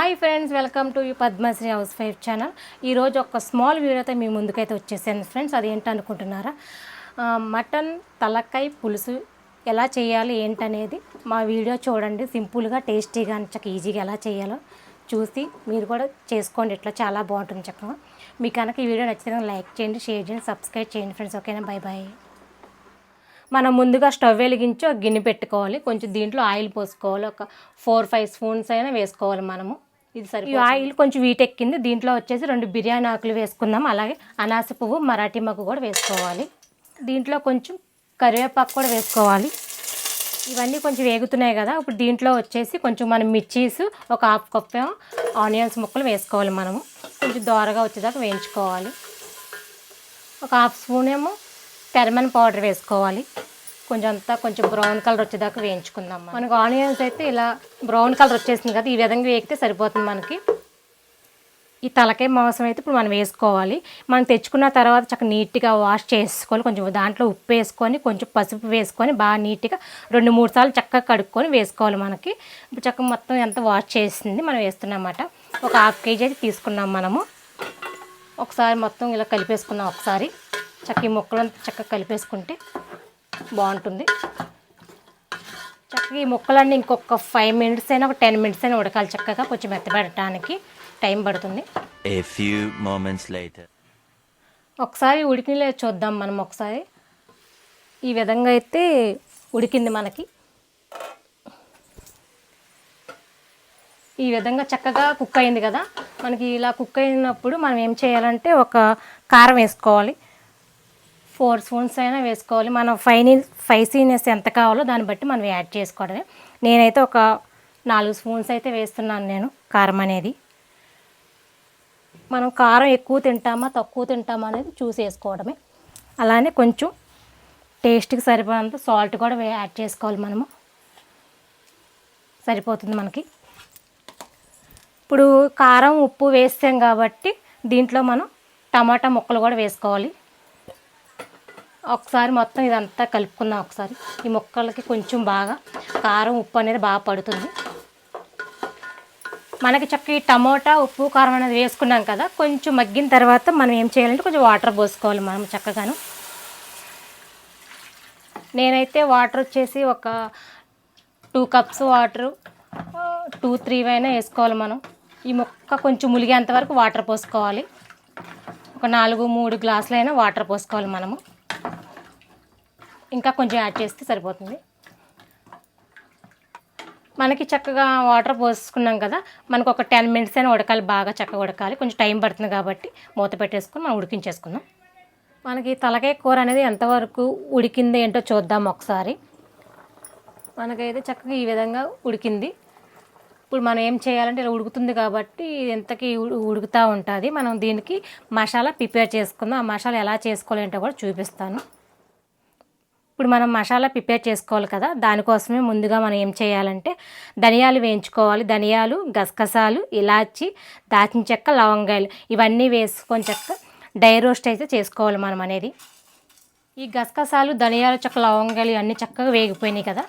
Hi friends welcome to you Padmashri housewife channel. ఈరోజు ఒక small వీడియోతో మీ ముందుకైతే వచ్చేసాను ఫ్రెండ్స్ అది ఏంటనుకుంటున్నారా? మటన్ తలకాయ పులుసు ఎలా చేయాలి ఏంటనేది మా వీడియో చూడండి. సింపుల్గా టేస్టీగా చక్క ఈజీగా ఎలా చేయాలో చూసి మీరు కూడా చేసుకోండి. ఇట్లా చాలా బాగుంటుంది చక్కగా. మీకు కనుక ఈ వీడియో నచ్చితే లైక్ చేయండి షేర్ చేయండి సబ్స్క్రైబ్ చేయండి ఫ్రెండ్స్. ఓకేనా? బాయ్ బాయ్ మనం ముందుగా స్టవ్ వెలిగించి ఒక గిన్నె పెట్టుకోవాలి. కొంచెం దీంట్లో ఆయిల్ పోసుకోవాలి. ఒక ఫోర్ ఫైవ్ స్పూన్స్ అయినా వేసుకోవాలి మనము. ఇది సరి ఈ ఆయిల్ కొంచెం వీటెక్కింది దీంట్లో వచ్చేసి రెండు బిర్యానీ ఆకులు వేసుకుందాం. అలాగే అనాస పువ్వు మరాఠీ మగ్గు కూడా వేసుకోవాలి. దీంట్లో కొంచెం కరివేపాకు కూడా వేసుకోవాలి. ఇవన్నీ కొంచెం వేగుతున్నాయి కదా. ఇప్పుడు దీంట్లో వచ్చేసి కొంచెం మనం మిర్చీస్ ఒక హాఫ్ కప్ ఆనియన్స్ ముక్కలు వేసుకోవాలి మనము. కొంచెం దోరగా వచ్చేదాకా వేయించుకోవాలి. ఒక హాఫ్ స్పూన్ ఏమో టెర్మన్ పౌడర్ వేసుకోవాలి. కొంచెం అంతా కొంచెం బ్రౌన్ కలర్ వచ్చేదాకా వేయించుకుందాం మనకు ఆనియన్స్ అయితే ఇలా బ్రౌన్ కలర్ వచ్చేసింది కదా ఈ విధంగా వేగితే సరిపోతుంది మనకి. ఈ తలకాయ మాంసం అయితే ఇప్పుడు మనం వేసుకోవాలి. మనం తెచ్చుకున్న తర్వాత చక్కగా నీట్గా వాష్ చేసుకోవాలి. కొంచెం దాంట్లో ఉప్పు వేసుకొని కొంచెం పసుపు వేసుకొని బాగా నీట్గా రెండు మూడు సార్లు చక్కగా కడుక్కొని వేసుకోవాలి మనకి. ఇప్పుడు చక్కగా మొత్తం ఎంత వాష్ చేసింది మనం వేస్తున్నామన్నమాట. ఒక హాఫ్ కేజీ అయితే తీసుకున్నాం మనము. ఒకసారి మొత్తం ఇలా కలిపేసుకున్నాం ఒకసారి. చక్క ఈ మొక్కలంతా చక్కగా కలిపేసుకుంటే బాగుంటుంది. చక్కగా ఈ ముక్కలన్నీ ఇంకొక ఫైవ్ మినిట్స్ అయినా ఒక టెన్ మినిట్స్ అయినా ఉడకాలి చక్కగా కొంచెం మెత్తబెట్టడానికి టైం పడుతుంది. ఒకసారి ఉడికిలే చూద్దాం మనం ఒకసారి. ఈ విధంగా అయితే ఉడికింది మనకి. ఈ విధంగా చక్కగా కుక్ అయింది కదా. మనకి ఇలా కుక్ అయినప్పుడు మనం ఏం చేయాలంటే ఒక కారం వేసుకోవాలి. ఫోర్ స్పూన్స్ అయినా వేసుకోవాలి. మనం ఫైనీ స్పైసీనెస్ ఎంత కావాలో దాన్ని బట్టి మనం యాడ్ చేసుకోవడమే. నేనైతే ఒక నాలుగు స్పూన్స్ అయితే వేస్తున్నాను నేను కారం అనేది. మనం కారం ఎక్కువ తింటామా తక్కువ తింటామా అనేది చూసేసుకోవడమే అలానే కొంచెం టేస్ట్కి సరిపోయినంత సాల్ట్ కూడా యాడ్ చేసుకోవాలి మనము. సరిపోతుంది మనకి. ఇప్పుడు కారం ఉప్పు వేస్తాం కాబట్టి దీంట్లో మనం టమాటా ముక్కలు కూడా వేసుకోవాలి. ఒకసారి మొత్తం ఇదంతా కలుపుకుందాం ఒకసారి. ఈ ముక్కలకి కొంచెం బాగా కారం ఉప్పు అనేది బాగా పడుతుంది. మనకి చక్క ఈ టమోటా ఉప్పు కారం అనేది వేసుకున్నాం కదా కొంచెం మగ్గిన తర్వాత మనం ఏం చేయాలంటే కొంచెం వాటర్ పోసుకోవాలి మనం చక్కగాను. నేనైతే వాటర్ వచ్చేసి ఒక two cups water two three అయినా వేసుకోవాలి మనం. ఈ మొక్క కొంచెం ములిగేంత వరకు వాటర్ పోసుకోవాలి. ఒక నాలుగు మూడు గ్లాసులైనా వాటర్ పోసుకోవాలి మనము. ఇంకా కొంచెం యాడ్ చేస్తే సరిపోతుంది. మనకి చక్కగా వాటర్ పోసుకున్నాం కదా మనకు ఒక టెన్ మినిట్స్ అయినా ఉడకాలి బాగా చక్కగా ఉడకాలి. కొంచెం టైం పడుతుంది కాబట్టి మూత పెట్టేసుకొని మనం ఉడికించేసుకుందాం. మనకి తలకాయ కూర అనేది ఎంతవరకు ఉడికింది ఏంటో చూద్దాం ఒకసారి. మనకైతే చక్కగా ఈ విధంగా ఉడికింది. ఇప్పుడు మనం ఏం చేయాలంటే ఇలా ఉడుకుతుంది కాబట్టి ఎంతకి ఉడుకుతూ ఉంటుంది. మనం దీనికి మసాలా ప్రిపేర్ చేసుకుందాం. ఆ మసాలా ఎలా చేసుకోవాలి ఏంటో కూడా చూపిస్తాను. ఇప్పుడు మనం మసాలా ప్రిపేర్ చేసుకోవాలి కదా దానికోసమే ముందుగా మనం ఏం చేయాలంటే ధనియాలు వేయించుకోవాలి. ధనియాలు గసగసాలు ఇలాచి దాచిన చెక్క లవంగాయలు ఇవన్నీ వేసుకొని చెక్క డై రోస్ట్ అయితే చేసుకోవాలి మనం అనేది. ఈ గసగసాలు ధనియాలు చెక్క లవంగాలు ఇవన్నీ చక్కగా వేగిపోయినాయి కదా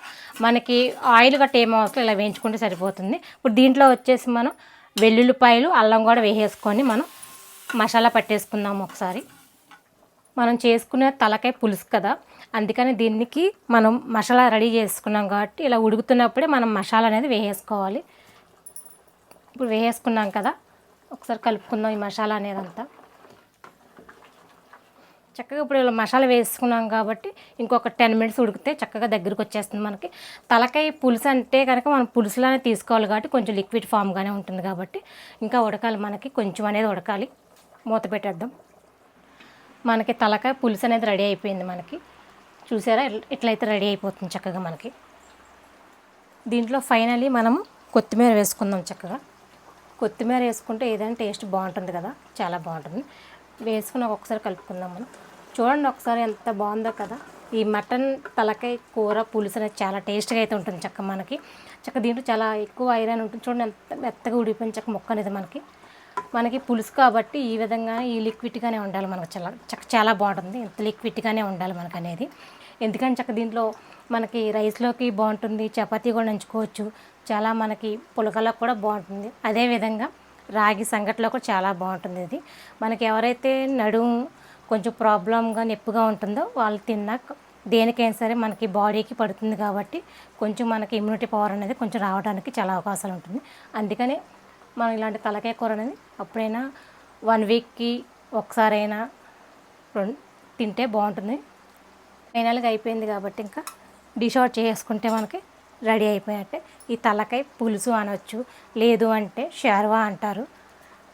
మనకి ఆయిల్ గట్ట ఏం అవసరం ఇలా వేయించుకుంటే సరిపోతుంది. ఇప్పుడు దీంట్లో వచ్చేసి మనం వెల్లుల్లిపాయలు అల్లం కూడా వేసేసుకొని మనం మసాలా పట్టేసుకుందాము ఒకసారి. మనం చేసుకునే తలకాయ పులుసు కదా. అందుకని దీనికి మనం మసాలా రెడీ చేసుకున్నాం కాబట్టి ఇలా ఉడుకుతున్నప్పుడే మనం మసాలా అనేది వేసేసుకోవాలి. ఇప్పుడు వేసేసుకున్నాం కదా. ఒకసారి కలుపుకుందాం ఈ మసాలా అనేది అంతా చక్కగా ఇప్పుడు ఇలా మసాలా వేసుకున్నాం కాబట్టి ఇంకొక టెన్ మినిట్స్ ఉడికితే చక్కగా దగ్గరికి వచ్చేస్తుంది మనకి. తలకాయ పులుసు అంటే కనుక మనం పులుసులానే తీసుకోవాలి కాబట్టి కొంచెం లిక్విడ్ ఫామ్గానే ఉంటుంది కాబట్టి ఇంకా ఉడకాలి మనకి. కొంచెం అనేది ఉడకాలి. మూత పెట్టేద్దాం. మనకి తలకాయ పులుసు అనేది రెడీ అయిపోయింది మనకి. చూసారా? ఇట్ల- ఇట్లయితే రెడీ అయిపోతుంది చక్కగా మనకి. దీంట్లో ఫైనలీ మనం కొత్తిమీర వేసుకుందాం చక్కగా. కొత్తిమీర వేసుకుంటే ఏదైనా టేస్ట్ బాగుంటుంది కదా? చాలా బాగుంటుంది. వేసుకుని ఒకసారి కలుపుకుందాం మనం. చూడండి ఒకసారి ఎంత బాగుందో కదా? ఈ మటన్ తలకాయ కూర పులుసు అనేది చాలా టేస్ట్గా అయితే ఉంటుంది చక్క మనకి. చక్క దీంట్లో చాలా ఎక్కువ ఐరన్ ఉంటుంది. చూడండి ఎంత మెత్తగా ఉడిపోయిన చక్క మొక్క అనేది మనకి. మనకి పులుసు కాబట్టి ఈ విధంగా ఈ లిక్విడ్గానే ఉండాలి మనకు. చాలా చక్క చాలా బాగుంటుంది. ఇంత లిక్విడ్గానే ఉండాలి మనకు అనేది. ఎందుకంటే చక్క దీంట్లో మనకి రైస్లోకి బాగుంటుంది చపాతీ కూడా నంచుకోవచ్చు. చాలా మనకి పులకలకు కూడా బాగుంటుంది. అదేవిధంగా రాగి సంగట్లో కూడా చాలా బాగుంటుంది ఇది. మనకి ఎవరైతే నడుము కొంచెం ప్రాబ్లంగా నొప్పిగా ఉంటుందో వాళ్ళు తిన్నాక దేనికైనా సరే మనకి బాడీకి పడుతుంది కాబట్టి కొంచెం మనకి ఇమ్యూనిటీ పవర్ అనేది కొంచెం రావడానికి చాలా అవకాశాలు ఉంటుంది. అందుకని మనం ఇలాంటి తలకాయ కూర అనేది అప్పుడైనా వన్ వీక్కి ఒకసారైనా రెండు తింటే బాగుంటుంది. ఫైనల్గా అయిపోయింది కాబట్టి ఇంకా డిష్ అవుట్ చేసుకుంటే మనకి రెడీ అయిపోయినట్టే. ఈ తలకాయ పులుసు అనవచ్చు లేదు అంటే షార్వా అంటారు.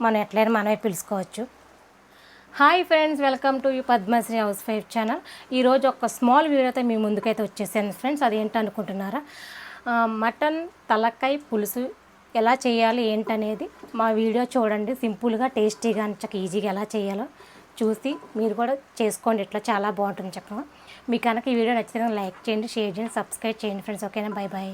మనం ఎట్లయినా మనమే పిలుచుకోవచ్చు. Hi friends welcome to you Padmashri housewife channel. ఈరోజు ఒక స్మాల్ వీడియోతో మీ ముందుకైతే వచ్చేసాను ఫ్రెండ్స్. అది ఏంటనుకుంటున్నారా మటన్ తలకాయ పులుసు ఎలా చేయాలి ఏంటనేది మా వీడియో చూడండి. సింపుల్గా టేస్టీగా చక్క ఈజీగా ఎలా చేయాలో చూసి మీరు కూడా చేసుకోండి. ఇట్లా చాలా బాగుంటుంది చక్కగా. మీకు కనుక ఈ వీడియో నచ్చితే లైక్ చేయండి షేర్ చేయండి సబ్స్క్రైబ్ చేయండి ఫ్రెండ్స్. ఓకేనా? Bye bye